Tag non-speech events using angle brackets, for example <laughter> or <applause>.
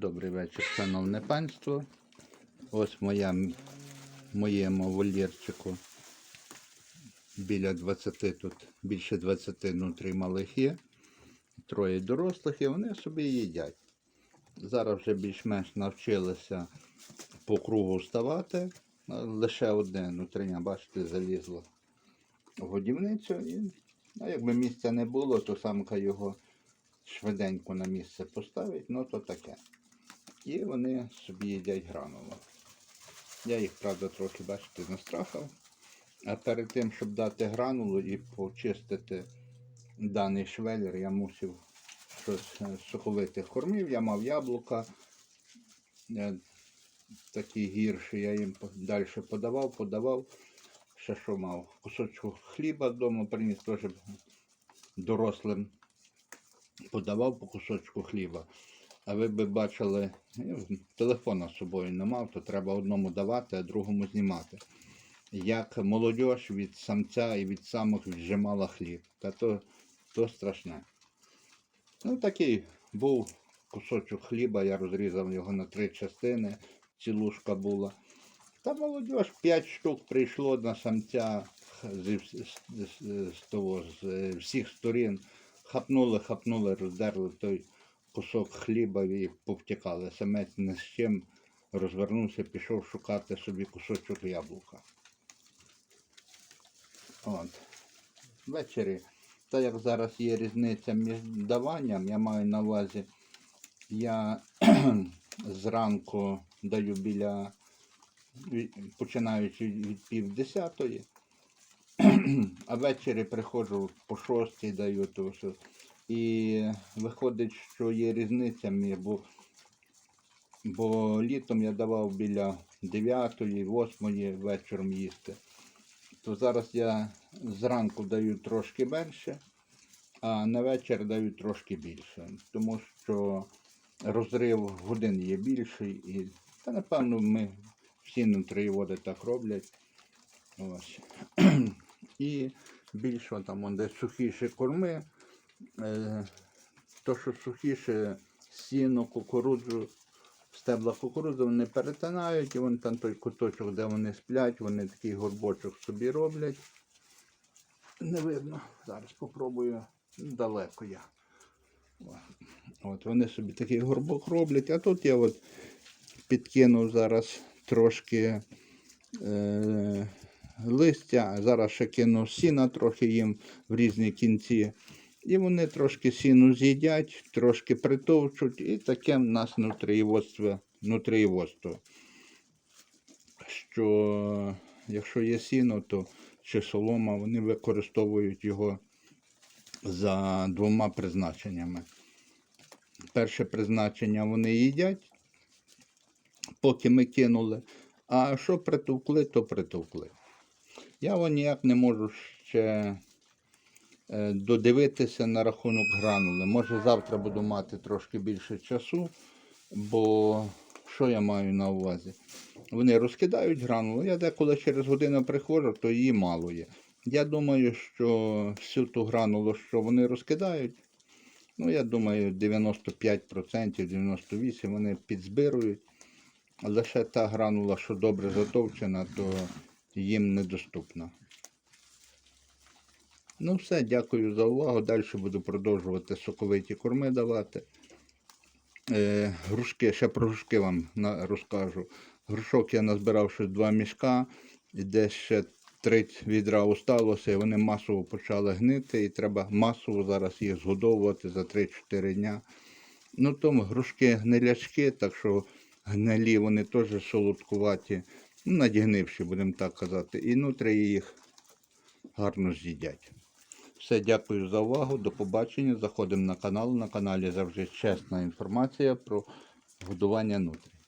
Добрий вечір, шановне панство. Ось моя, моєму вольєрчику біля 20 тут, більше 20 внутрі малих є. Троє дорослих і вони собі їдять. Зараз вже більш-менш навчилися по кругу вставати. Лише одне внутрішня, бачите, залізло в годівницю. І, а якби місця не було, то самка його швиденько на місце поставить, ну то таке. І вони собі їдять гранулу. Я їх, правда, трохи, бачите, настрахав. А перед тим, щоб дати гранулу і почистити даний швеллер, я мусив щось е, кормів. Я мав яблука, е, такі гірші, я їм далі подавав, подавав. Ще що мав? Кусочку хліба вдома приніс теж дорослим подавав по кусочку хліба. А ви б бачили, телефона з собою не мав, то треба одному давати, а другому знімати. Як молодь від самця і від самок віджимала хліб. Та то, то страшне. Ну, такий був кусочок хліба, я розрізав його на три частини, цілушка була. Та молодь, 5 штук прийшло на самця зі, з, з, з, того, з всіх сторін. Хапнули, хапнули, роздерли той кусок хліба і повтікали. Самець не з чим розвернувся, пішов шукати собі кусочок яблука. От. Ввечері, так як зараз є різниця між даванням, я маю на увазі, я <clears throat> зранку даю біля, починаючи від пів десятої, <clears throat> а ввечері приходжу по шостій даю то все. І виходить, що є різниця, мі- бо, бо літом я давав біля 9, 8 вечором їсти. То зараз я зранку даю трошки менше, а на вечір даю трошки більше. Тому що розрив годин є більший і та напевно ми всі нутрієводи так роблять. Ось. <clears throat> І більше там вон, де сухіші корми. Е, то, що сухіше сіно, кукурудзу, стебла кукурудзи вони перетинають, і вон там той куточок, де вони сплять, вони такий горбочок собі роблять. Не видно. Зараз спробую далеко я. От вони собі такий горбок роблять, а тут я от підкинув зараз трошки е, листя, зараз ще кинув сіна трохи їм в різні кінці. І вони трошки сіну з'їдять, трошки притовчуть, і таке в нас нутрієводство, нутрієводство. Що якщо є сіно, то чи солома, вони використовують його за двома призначеннями. Перше призначення вони їдять, поки ми кинули, а що притовкли, то притовкли. Я вон ніяк не можу ще додивитися на рахунок гранули. Може завтра буду мати трошки більше часу, бо що я маю на увазі? Вони розкидають гранулу. Я деколи через годину приходжу, то її мало є. Я думаю, що всю ту гранулу, що вони розкидають, ну я думаю, 95%, 98% вони підзбирують. Лише та гранула, що добре затовчена, то їм недоступна. Ну все, дякую за увагу. Далі буду продовжувати соковиті корми давати. Е, грушки, ще про грушки вам розкажу. Грушок я назбирав щось два мішка, і десь ще три відра осталося, і вони масово почали гнити, і треба масово зараз їх згодовувати за 3-4 дня. Ну, тому грушки гнилячки, так що гнилі вони теж солодкуваті, ну, надігнивші, будемо так казати. І внутрі їх гарно з'їдять. Все, дякую за увагу. До побачення. Заходимо на канал. На каналі завжди чесна інформація про годування нутрій.